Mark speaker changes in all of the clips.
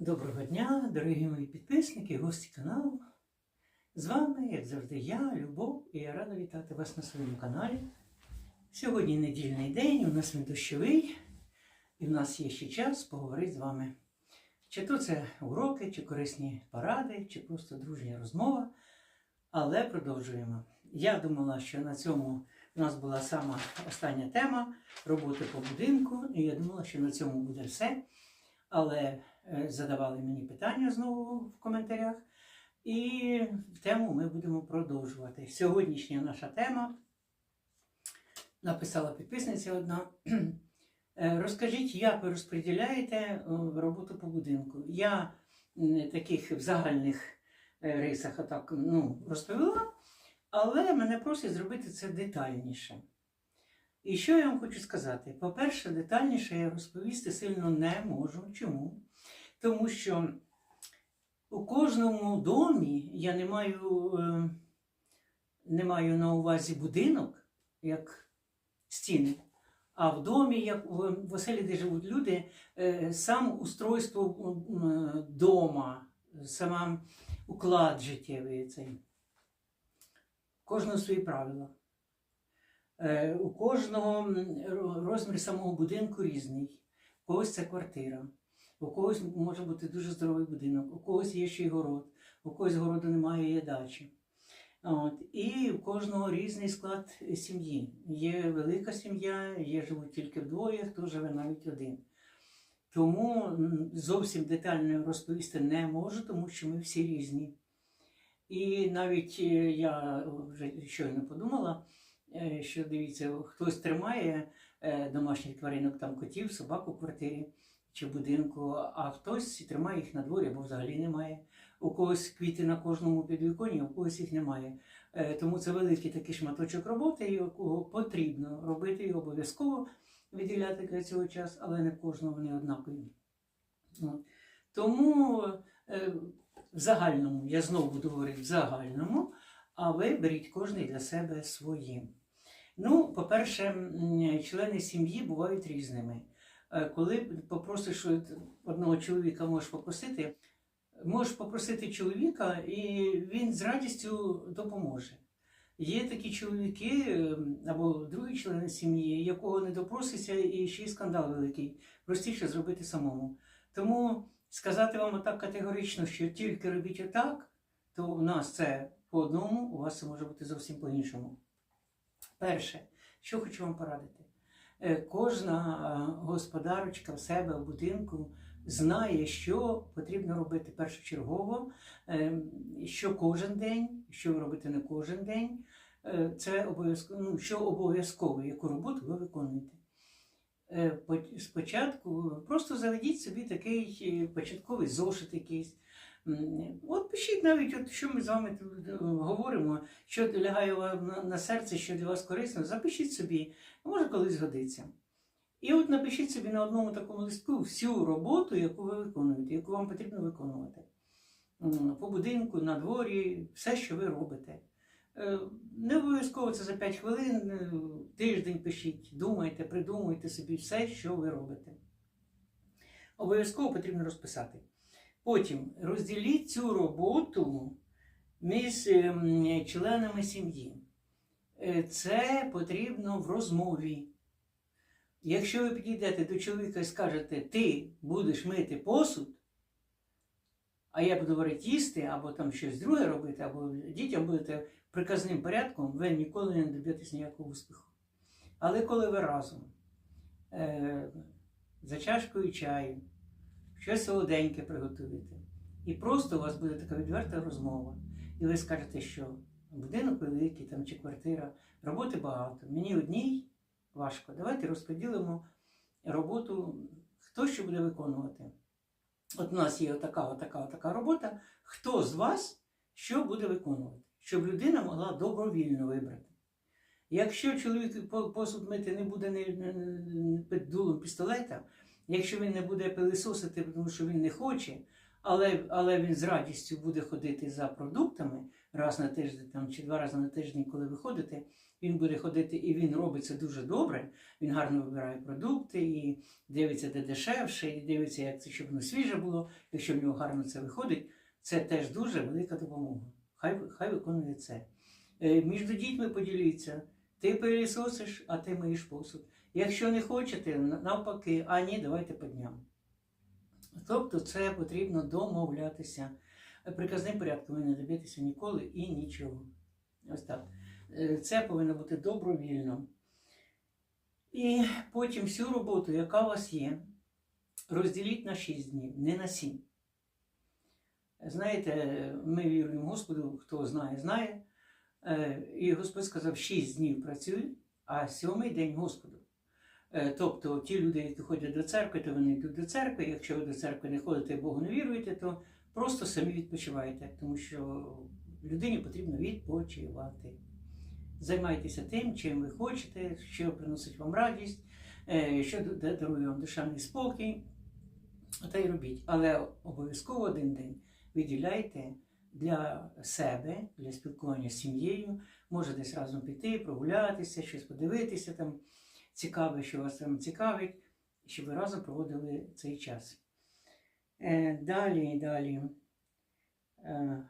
Speaker 1: Доброго дня, дорогі мої підписники, гості каналу. З вами, як завжди, я, Любов, і я рада вітати вас на своєму каналі. Сьогодні недільний день, у нас він дощовий, і в нас є ще час поговорити з вами. Чи то це уроки, чи корисні поради, чи просто дружня розмова. Але продовжуємо. Я думала, що на цьому у нас була сама остання тема роботи по будинку, і я думала, що на цьому буде все. Але задавали мені питання знову в коментарях. І тему ми будемо продовжувати. Сьогоднішня наша тема написала підписниця одна. Е, Розкажіть, як ви розподіляєте е, роботу по будинку? Я таких в загальних е, рисах отак, ну, розповіла, але мене просять зробити це детальніше. І що я вам хочу сказати? По-перше, детальніше я розповісти сильно не можу. Чому? Тому що у кожному домі я не маю, е, не маю на увазі будинок, як стіни, а в домі, як в, оселі, де живуть люди, е, сам устройство дома, сам уклад життєвий цей. Кожного свої правила. Е, У кожного розмір самого будинку різний. У когось це квартира, у когось може бути дуже здоровий будинок, у когось є ще й город, у когось городу немає, є дачі. От. І у кожного різний склад сім'ї. Є велика сім'я, є живуть тільки вдвоє, хто живе навіть один. Тому зовсім детально розповісти не можу, тому що ми всі різні. І навіть е, я вже щойно подумала, е, що дивіться, хтось тримає е, домашніх тваринок, там котів, собак у квартирі чи будинку, а хтось тримає їх на дворі або взагалі немає. У когось квіти на кожному підвіконні, у когось їх немає. Е, Тому це великий такий шматочок роботи, якого потрібно робити і обов'язково виділяти для цього час, але не кожного вони однакові. Тому е, в загальному, я знову буду говорити в загальному, а ви беріть кожний для себе своїм. Ну, по-перше, члени сім'ї бувають різними. Е, Коли попросиш одного чоловіка, можеш попросити, можеш попросити чоловіка, і він з радістю допоможе. Є такі чоловіки е, або другі члени сім'ї, якого не допроситься, і ще й скандал великий. Простіше зробити самому. Тому сказати вам отак категорично, що тільки робіть отак, то у нас це по одному, у вас це може бути зовсім по-іншому. Перше, що хочу вам порадити. Е, Кожна е, господарочка в себе в будинку знає, що потрібно робити першочергово, е, що кожен день, що ви робите не кожен день. Це обов'язково, ну, що обов'язково, яку роботу ви виконуєте. Спочатку просто заведіть собі такий початковий зошит якийсь. От пишіть навіть, от, що ми з вами е, говоримо, що лягає вам на- серце, що для вас корисно, запишіть собі, може колись годиться. І от напишіть собі на одному такому листку всю роботу, яку ви виконуєте, яку вам потрібно виконувати. По будинку, на дворі, все, що ви робите. Е, Не обов'язково це за 5 хвилин, е, тиждень пишіть, думайте, придумуйте собі все, що ви робите. Обов'язково потрібно розписати. Потім розділіть цю роботу між ем, членами сім'ї. Е, Це потрібно в розмові. Якщо ви підійдете до чоловіка і скажете, ти будеш мити посуд, а я буду говорити їсти, або там щось друге робити, або дітям будете приказним порядком, ви ніколи не доб'єтесь ніякого успіху. Але коли ви разом е, за чашкою чаю, щось солоденьке приготуєте, і просто у вас буде така відверта розмова, і ви скажете, що будинок великий там, чи квартира, роботи багато, мені одній важко. Давайте розподілимо роботу, хто що буде виконувати. От у нас є отака, отака, отака робота. Хто з вас що буде виконувати? Щоб людина могла добровільно вибрати. Якщо чоловік посуд мити не буде під дулом пістолета, якщо він не буде пилисосити, тому що він не хоче, але, але він з радістю буде ходити за продуктами, раз на тиждень там, чи два рази на тиждень, коли ви ходите, він буде ходити і він робить це дуже добре. Він гарно вибирає продукти і дивиться, де дешевше, і дивиться, як це, щоб воно свіже було. Якщо в нього гарно це виходить, це теж дуже велика допомога. Хай, хай виконує це. Е, Між дітьми поділіться. Ти пилісосиш, а ти миєш посуд. Якщо не хочете, навпаки, а ні, давайте по. Тобто це потрібно домовлятися. Приказним порядком ви не доб'єтеся ніколи і нічого. Ось так. Е, Це повинно бути добровільно. І потім всю роботу, яка у вас є, розділіть на 6 днів, не на 7. Знаєте, ми віруємо Господу, хто знає, знає. Е, І Господь сказав, 6 днів працюй, а сьомий день Господу. Е, Тобто ті люди, які ходять до церкви, то вони йдуть до церкви. Якщо ви до церкви не ходите і Богу не віруєте, то просто самі відпочивайте, тому що людині потрібно відпочивати. Займайтеся тим, чим ви хочете, що приносить вам радість, е, що дарує вам душевний спокій. Та й робіть. Але обов'язково один день виділяйте для себе, для спілкування з сім'єю. Може десь разом піти, прогулятися, щось подивитися там цікаве, що вас там цікавить, щоб ви разом проводили цей час. Е, далі, далі. Е,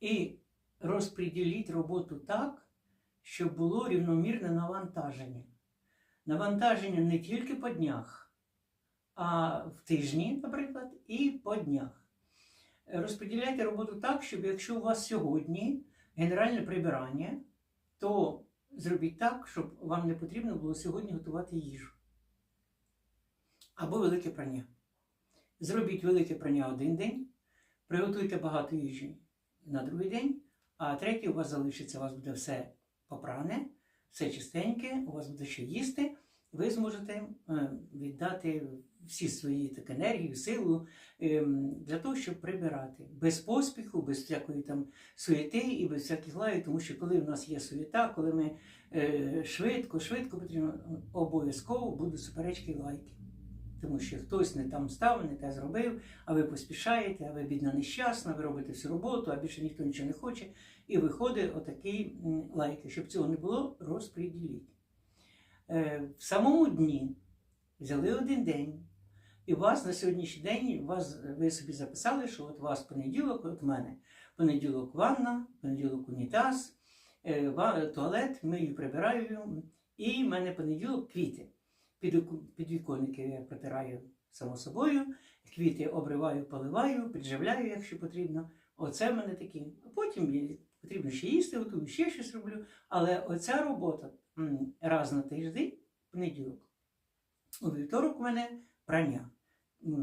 Speaker 1: і розподіліть роботу так, щоб було рівномірне навантаження. Навантаження не тільки по днях, а в тижні, наприклад, і по днях. Розподіляйте роботу так, щоб якщо у вас сьогодні генеральне прибирання, то зробіть так, щоб вам не потрібно було сьогодні готувати їжу. Або велике прання. Зробіть велике прання один день, приготуйте багато їжі на другий день, а третій у вас залишиться, у вас буде все попране, все чистеньке, у вас буде що їсти. Ви зможете е, віддати всі свої так, енергію, силу ем, для того, щоб прибирати. Без поспіху, без всякої там суєти і без всяких лаю, тому що коли в нас є суєта, коли ми е, швидко, швидко потрібно, обов'язково будуть суперечки лайки. Тому що хтось не там став, не те зробив, а ви поспішаєте, а ви бідна нещасна, ви робите всю роботу, а більше ніхто нічого не хоче. І виходить отакий лайки. Щоб цього не було, розподіліть. Е, в самому дні взяли один день, і вас на сьогоднішній день вас, ви собі записали, що от вас понеділок, от мене понеділок ванна, понеділок унітаз, е, туалет, мию, прибираю, і в мене понеділок квіти. Підоку- Підвіконники я протираю само собою, квіти обриваю, поливаю, підживляю, якщо потрібно. Оце в мене такі. А Потім потрібно ще їсти, готую, ще щось роблю. Але оця робота раз на тиждень, понеділок. У вівторок у мене прання.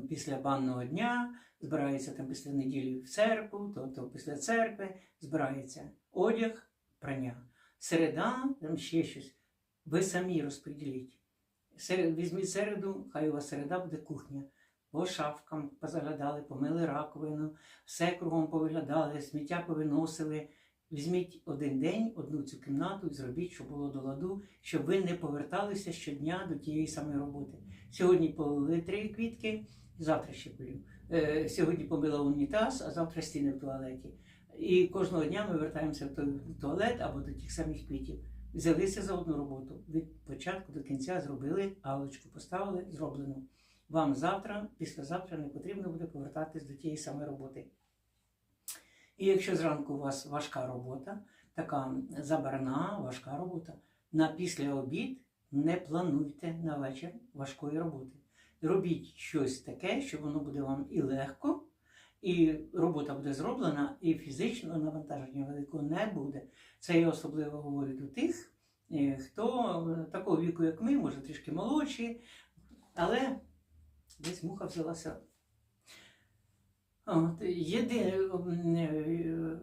Speaker 1: Після банного дня збирається там після неділі в церкву, тобто після церкви збирається одяг, прання. Середа, там ще щось. Ви самі розподіліть. Візьміть середу, хай у вас середа буде кухня. По шафкам позаглядали, помили раковину, все кругом повиглядали, сміття повиносили. Візьміть один день, одну цю кімнату зробіть, щоб було до ладу, щоб ви не поверталися щодня до тієї самої роботи. Сьогодні полили три квітки, завтра ще полю. Е, сьогодні помила унітаз, а завтра стіни в туалеті. І кожного дня ми вертаємося в той туалет або до тих самих квітів. Взялися за одну роботу. Від початку до кінця зробили, галочку поставили, зроблено. Вам завтра, післязавтра не потрібно буде повертатись до тієї самої роботи. І якщо зранку у вас важка робота, така забарна, важка робота, на після обід не плануйте на вечір важкої роботи. Робіть щось таке, що воно буде вам і легко, і робота буде зроблена, і фізичного навантаження великого не буде. Це я особливо говорю до тих, е, хто такого віку, як ми, може трішки молодші, але десь муха взялася. От, єди, е,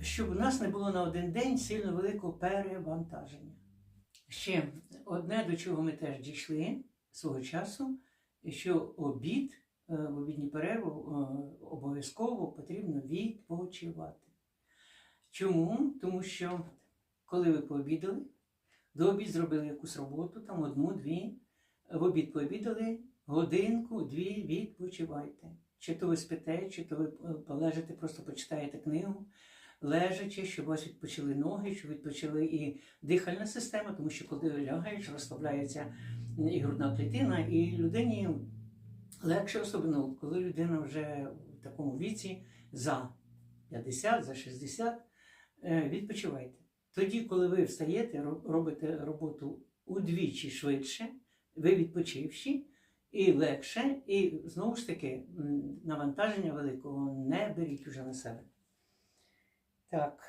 Speaker 1: щоб у нас не було на один день сильно великого перевантаження. Ще одне, до чого ми теж дійшли свого часу, що обід, е, в обідню перерву е, обов'язково потрібно відпочивати. Чому? Тому що коли ви пообідали, до обід зробили якусь роботу, там одну, дві, в обід пообідали, годинку, дві відпочивайте. чи то ви спите, чи то ви е, полежите, просто почитаєте книгу, лежачи, щоб у вас відпочили ноги, щоб відпочили і дихальна система, тому що коли лягаєш, розслабляється і грудна клітина, і людині легше, особливо коли людина вже в такому віці за 50, за 60, е, відпочивайте. Тоді, коли ви встаєте, робите роботу удвічі швидше, ви відпочивші і легше, і знову ж таки навантаження великого не беріть уже на себе. Так.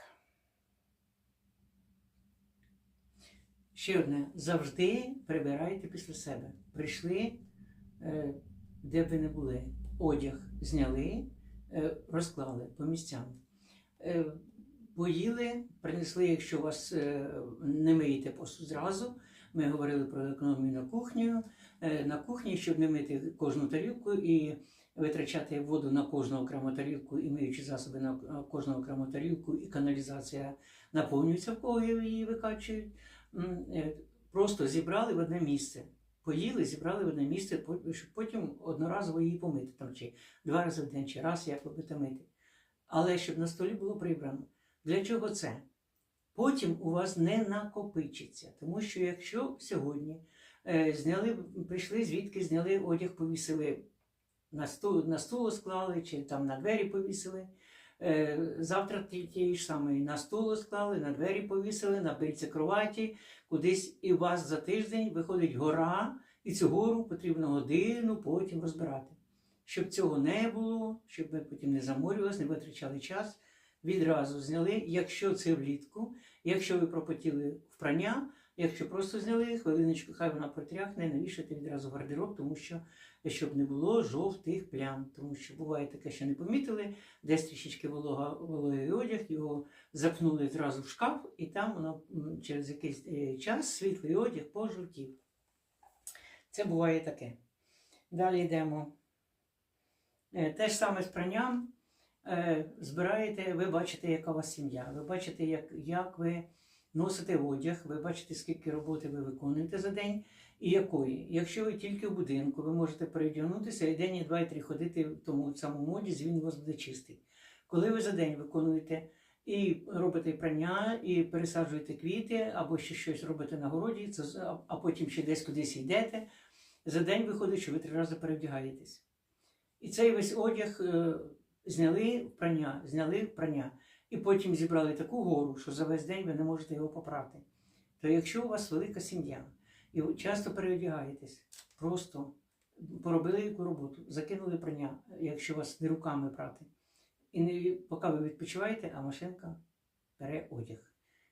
Speaker 1: Ще одне. Завжди прибирайте після себе. Прийшли, е, де б ви не були. Одяг зняли, е, розклали по місцям. Е, Поїли, принесли, якщо вас не миєте посуд зразу. Ми говорили про економію на кухню. Е, На кухні, щоб не мити кожну тарілку і витрачати воду на кожну окрему тарілку і миючі засоби на кожну окрему тарілку, і каналізація наповнюється, в кого її викачують. Е, Просто зібрали в одне місце. Поїли, зібрали в одне місце, щоб потім одноразово її помити там, чи два рази в день, чи раз, як ви мити. Але щоб на столі було прибрано. Для чого це? Потім у вас не накопичиться. Тому що якщо сьогодні е, зняли, прийшли звідки, зняли одяг, повісили на стул, на стул склали, чи там на двері повісили. Е, Завтра тієї ж самої на стул склали, на двері повісили, на бильце кроваті, кудись і у вас за тиждень виходить гора, і цю гору потрібно годину потім розбирати. Щоб цього не було, щоб ви потім не заморювалися, не витрачали час, відразу зняли, якщо це влітку, якщо ви пропотіли в прання, якщо просто зняли хвилиночку, хай вона протряхне, навішати відразу гардероб, тому що щоб не було жовтих плям. Тому що буває таке, що не помітили, десь трішечки волога, вологий одяг, його запнули зразу в шкаф, і там воно через якийсь е, час світлий одяг пожовтів. Це буває таке. Далі йдемо. Е, Те ж саме з пранням. Е, Збираєте, ви бачите, яка у вас сім'я, ви бачите, як, як ви носите одяг, ви бачите, скільки роботи ви виконуєте за день і якої. Якщо ви тільки в будинку, ви можете переодягнутися і день, і два, і три ходити в тому самому одязі, він у вас буде чистий. Коли ви за день виконуєте і робите прання, і пересаджуєте квіти, або ще щось робите на городі, це, а- потім ще десь кудись йдете, за день виходить, що ви три рази перевдягаєтесь. І цей весь одяг е, зняли прання, зняли прання, і потім зібрали таку гору, що за весь день ви не можете його попрати. То якщо у вас велика сім'я, і ви часто переодягаєтесь, просто поробили яку роботу, закинули прання, якщо вас не руками прати. І не, поки ви відпочиваєте, а машинка бере одяг,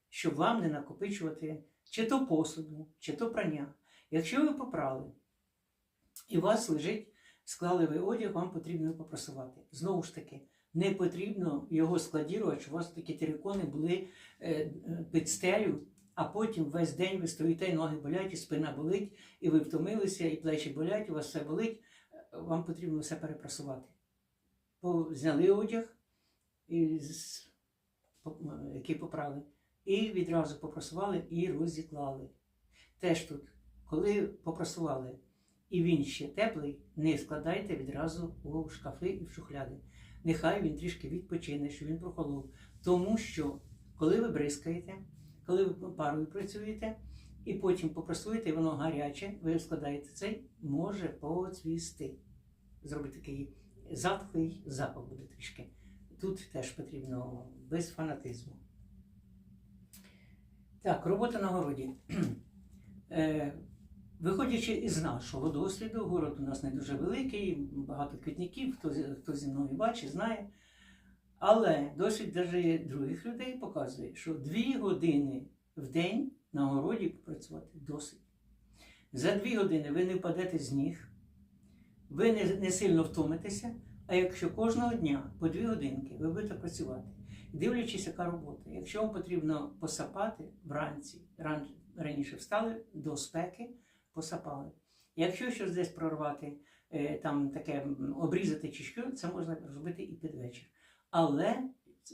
Speaker 1: щоб вам не накопичувати чи то посуду, чи то прання. Якщо ви попрали, і у вас лежить, склали ви одяг, вам потрібно його попрасувати. Знову ж таки, не потрібно його складірувати, у вас такі терикони були е, е, під стелю, а потім весь день ви стоїте, і ноги болять, і спина болить, і ви втомилися, і плечі болять, у вас все болить. Вам потрібно все перепрасувати. Зняли одяг, який попрали, і відразу попрасували і розіклали. Теж тут, коли попрасували, і він ще теплий, не складайте відразу у шкафи і в шухляди. Нехай він трішки відпочине, щоб він прохолов. Тому що, коли ви бризкаєте, коли ви парою працюєте, і потім попрасуєте, і воно гаряче, ви складаєте цей, може поцвісти. Зробити такий затхлий запах буде трішки. Тут теж потрібно без фанатизму. Так, робота на городі. Виходячи із нашого досвіду, город у нас не дуже великий, багато квітників, хто, хто зі мною бачить, знає. Але досвід навіть других людей показує, що дві години в день на городі попрацювати досить. За дві години ви не впадете з ніг, ви не, не сильно втомитеся, а якщо кожного дня по дві годинки ви будете працювати, дивлячись, яка робота. Якщо вам потрібно посапати вранці, ран, раніше встали до спеки, посапали. Якщо щось десь прорвати, е, там таке обрізати чи це можна зробити і під вечір. Але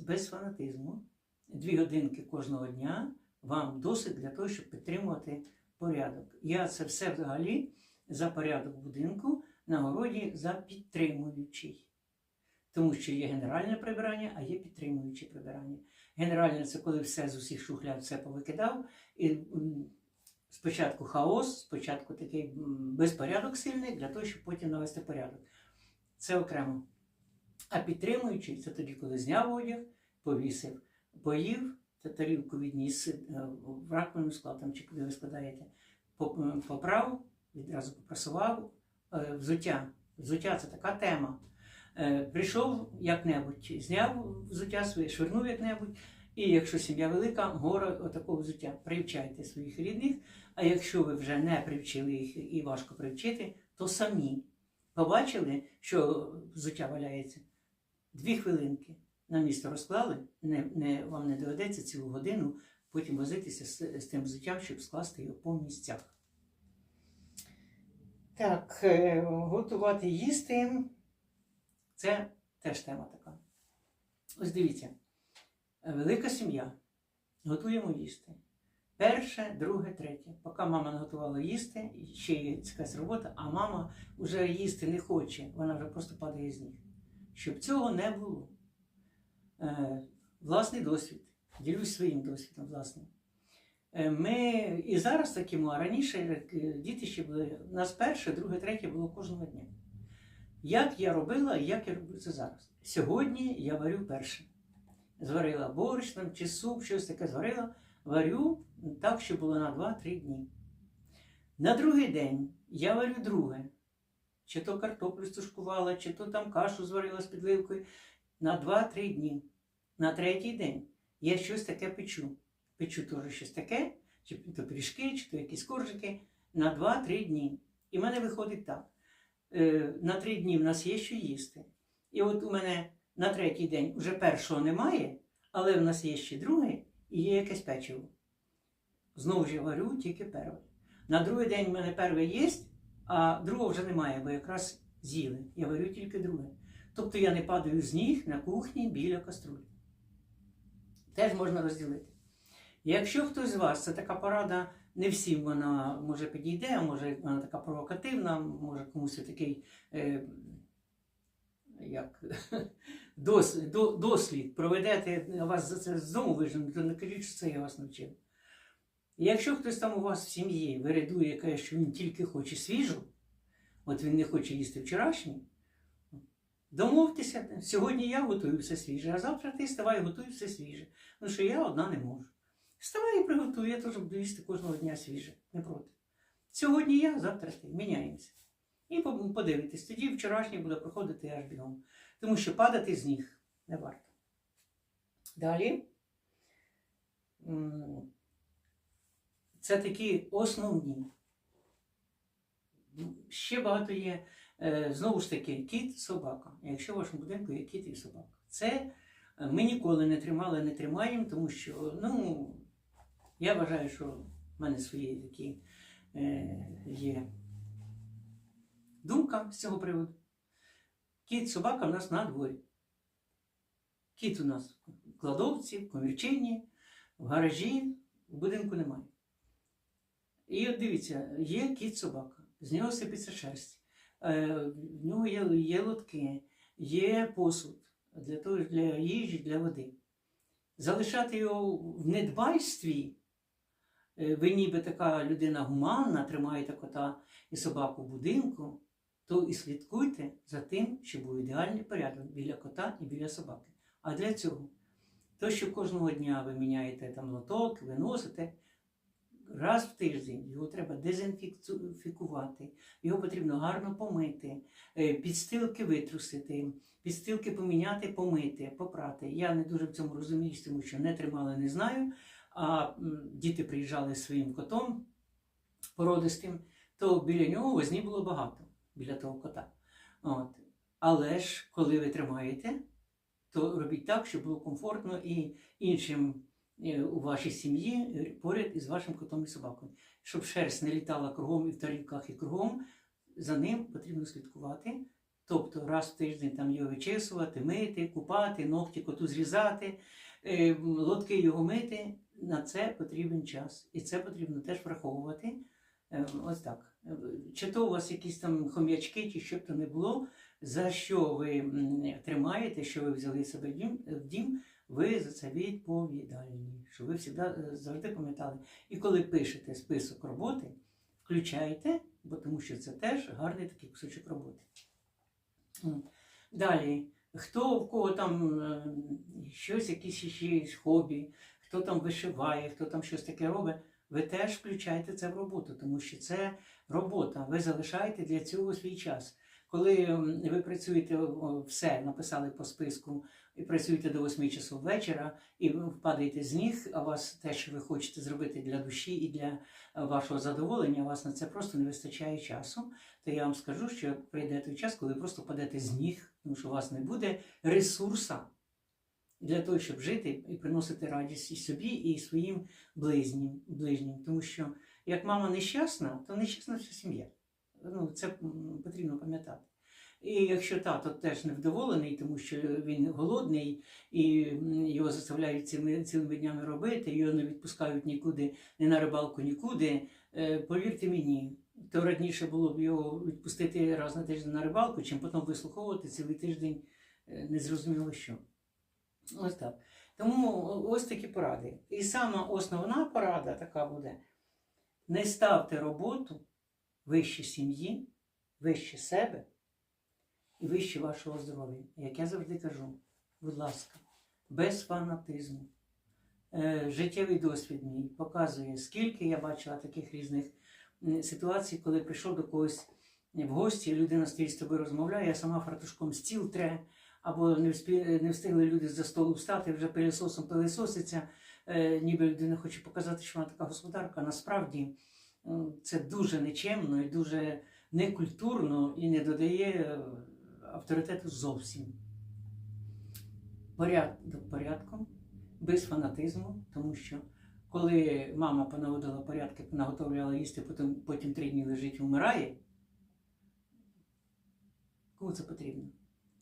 Speaker 1: без фанатизму, дві годинки кожного дня вам досить для того, щоб підтримувати порядок. Я це все взагалі за порядок будинку на городі за підтримуючий. Тому що є генеральне прибирання, а є підтримуюче прибирання. Генеральне це коли все з усіх шухляд все повикидав. І спочатку хаос, спочатку такий безпорядок сильний, для того, щоб потім навести порядок. Це окремо. А підтримуючий це тоді, коли зняв одяг, повісив, поїв, та тарілку відніс е, в раковину склад, там, чи куди ви складаєте, по- поправ, відразу попрасував. Е, Взуття. Взуття це така тема. Е, Прийшов як-небудь, зняв взуття своє, швирнув як-небудь. І якщо сім'я велика, гора отакого взуття. Привчайте своїх рідних. А якщо ви вже не привчили їх і важко привчити, то самі побачили, що взуття валяється. Дві хвилинки на місто розклали, не, не, вам не доведеться цілу годину потім возитися з, з тим взуттям, щоб скласти його по місцях. Так, е, готувати їсти це теж тема така. Ось дивіться, велика сім'я. Готуємо їсти. Перше, друге, третє. Поки мама наготувала їсти, ще є якась робота, а мама вже їсти не хоче, вона вже просто падає з ніг. Щоб цього не було. Е, власний досвід. Ділюсь своїм досвідом власним. Е, Ми і зараз такимо, а раніше е, діти ще були. У нас перше, друге, третє було кожного дня. Як я робила і як я роблю це зараз? Сьогодні я варю перше. Зварила борщ там, чи суп, щось таке зварила, варю так, щоб було на 2-3 дні. На другий день я варю друге. Чи то картоплю стушкувала, чи то там кашу зварила з підливкою на 2-3 дні. На третій день я щось таке печу. Печу теж щось таке, чи то пиріжки, чи то якісь коржики на 2-3 дні. І в мене виходить так. Е, На 3 дні в нас є що їсти. І от у мене на третій день вже першого немає, але в нас є ще другий і є якесь печиво. Знову ж я варю тільки перше. На другий день в мене перше є, а другого вже немає, бо якраз з'їли. Я варю тільки друге. Тобто я не падаю з ніг на кухні біля каструлі. Теж можна розділити. Якщо хтось з вас, це така порада, не всім вона може підійде, може вона така провокативна, може комусь такий е, як, дос, до, дослід проведете, вас за це з дому виженуть, то не кажіть, що це я вас навчив. І якщо хтось там у вас в сім'ї вирядує, каже, що він тільки хоче свіжу, от він не хоче їсти вчорашній, домовтеся, сьогодні я готую все свіже, а завтра ти ставай, готуй все свіже. Ну що я одна не можу. Вставай і приготуй, я теж буду їсти кожного дня свіже, не проти. Сьогодні я, завтра ти, міняємося. І по- подивитесь, тоді вчорашній буде проходити аж бігом. Тому що падати з ніг не варто. Далі. Це такі основні. Ще багато є. Е, Знову ж таки, кіт, собака. Якщо в вашому будинку є кіт і собака. Це е, ми ніколи не тримали, не тримаємо, тому що, ну, я вважаю, що в мене свої такі е, є думка з цього приводу. Кіт, собака в нас на дворі. Кіт у нас в кладовці, в комірчині, в гаражі, в будинку немає. І от дивіться, є кіт собака, з нього сипеться шерсть, е, в нього є, є лотки, є посуд для, того, для їжі, для води. Залишати його в недбайстві, е, ви ніби така людина гуманна, тримаєте кота і собаку в будинку, то і слідкуйте за тим, щоб був ідеальний порядок біля кота і біля собаки. А для цього, то, що кожного дня ви міняєте там лоток, виносите, раз в тиждень його треба дезінфікувати, його потрібно гарно помити, е, підстилки витрусити, підстилки поміняти, помити, попрати. Я не дуже в цьому розуміюсь, тому що не тримала, не знаю. А діти приїжджали своїм котом породистим, то біля нього возні було багато, біля того кота. От. Але ж, коли ви тримаєте, то робіть так, щоб було комфортно і іншим е, у вашій сім'ї е, поряд із вашим котом і собакою. Щоб шерсть не літала кругом і в тарілках, і кругом, за ним потрібно слідкувати. Тобто раз в тиждень там його вичесувати, мити, купати, ногті коту зрізати, е, лотки його мити. На це потрібен час. І це потрібно теж враховувати. Ось так. Чи то у вас якісь там хом'ячки, чи що б то не було, за що ви тримаєте, що ви взяли себе в дім, ви за це відповідальні. Що ви завжди, е, завжди пам'ятали. І коли пишете список роботи, включайте, бо тому що це теж гарний такий кусочок роботи. Далі, хто в кого там е, щось, якісь ще хобі, хто там вишиває, хто там щось таке робить, ви теж включайте це в роботу, тому що це робота. Ви залишаєте для цього свій час. Коли ви працюєте все, написали по списку і працюєте до 8 часов вечора, і ви впадаєте з ніг, а вас те, що ви хочете зробити для душі і для е, вашого задоволення, вас на це просто не вистачає часу, то я вам скажу, що прийде той час, коли ви просто падете з ніг, тому що у вас не буде ресурса для того, щоб жити і приносити радість і собі, і своїм близнім, ближнім. Тому що як мама нещасна, то нещасна вся сім'я. Ну, це потрібно пам'ятати. І якщо тато теж невдоволений, тому що він голодний, і його заставляють цілими, цілими днями робити, його не відпускають нікуди, ні на рибалку, нікуди, е, повірте мені, то радніше було б його відпустити раз на тиждень на рибалку, чим потім вислуховувати цілий тиждень е, незрозуміло що. Ось так. Тому ось такі поради. І сама основна порада така буде: не ставте роботу вище сім'ї, вище себе і вище вашого здоров'я. Як я завжди кажу, будь ласка, без фанатизму. Е, Життєвий досвід мій показує, скільки я бачила таких різних ситуацій, коли прийшов до когось в гості, людина стоїть з тобою розмовляє, а сама фартушком стіл тре, або не, вспі... не встигли люди за столу встати, вже пилісосом пилисоситься, е, ніби людина хоче показати, що вона така господарка. Насправді це дуже нечемно і дуже некультурно і не додає е, авторитету зовсім. Порядок порядком, без фанатизму, тому що коли мама понаводила порядки, наготовляла їсти, потім, потім три дні лежить, вмирає. Кому це потрібно?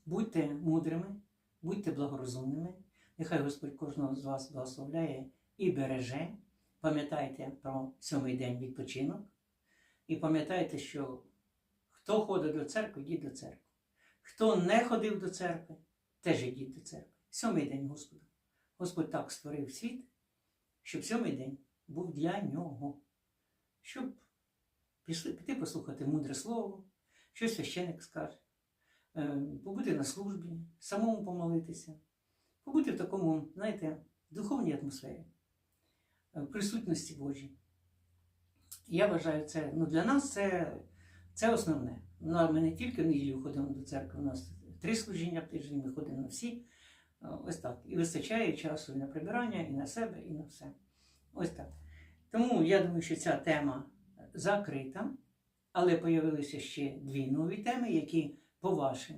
Speaker 1: Будьте мудрими, будьте благорозумними. Нехай Господь кожного з вас благословляє і береже. Пам'ятайте про сьомий день відпочинок. І пам'ятайте, що хто ходить до церкви, йдіть до церкви. Хто не ходив до церкви, теж йдіть до церкви. Сьомий день Господа. Господь так створив світ, щоб сьомий день був для нього. Щоб пішли, піти послухати мудре слово, що священик скаже, побути на службі, самому помолитися, побути в такому, знаєте, духовній атмосфері, е, в присутності Божій. Я вважаю, це ну, для нас це, це основне. Ну, ми не тільки в неділю ходимо до церкви, у нас три служіння в тиждень, ми ходимо на всі. Е, Ось так. І вистачає часу і на прибирання, і на себе, і на все. Ось так. Тому я думаю, що ця тема закрита, але появилися ще дві нові теми, які по вашим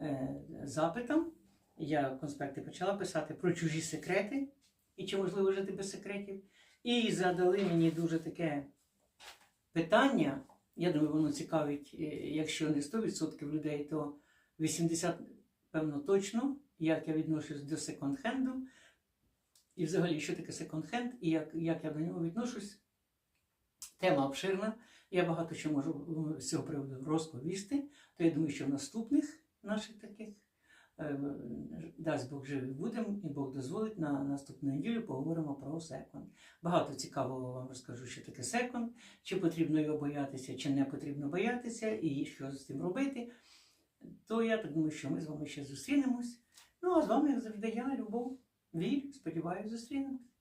Speaker 1: е, запитам я конспекти почала писати про чужі секрети і чи можливо жити без секретів. І задали мені дуже таке питання. Я думаю, воно цікавить, е, якщо не 100% людей, то 80% певно точно, як я відношусь до секонд-хенду. І взагалі, що таке секонд-хенд, і як, як я до нього відношусь. Тема обширна. Я багато що можу е, з цього приводу розповісти. То я думаю, що в наступних наших таких е, дасть Бог живий будемо, і Бог дозволить на наступну неділю поговоримо про секонд. Багато цікавого вам розкажу, що таке секонд, чи потрібно його боятися, чи не потрібно боятися, і що з цим робити. То я так думаю, що ми з вами ще зустрінемось. Ну а з вами, як завжди, я, Любов, вірю, сподіваюся, зустрінемось.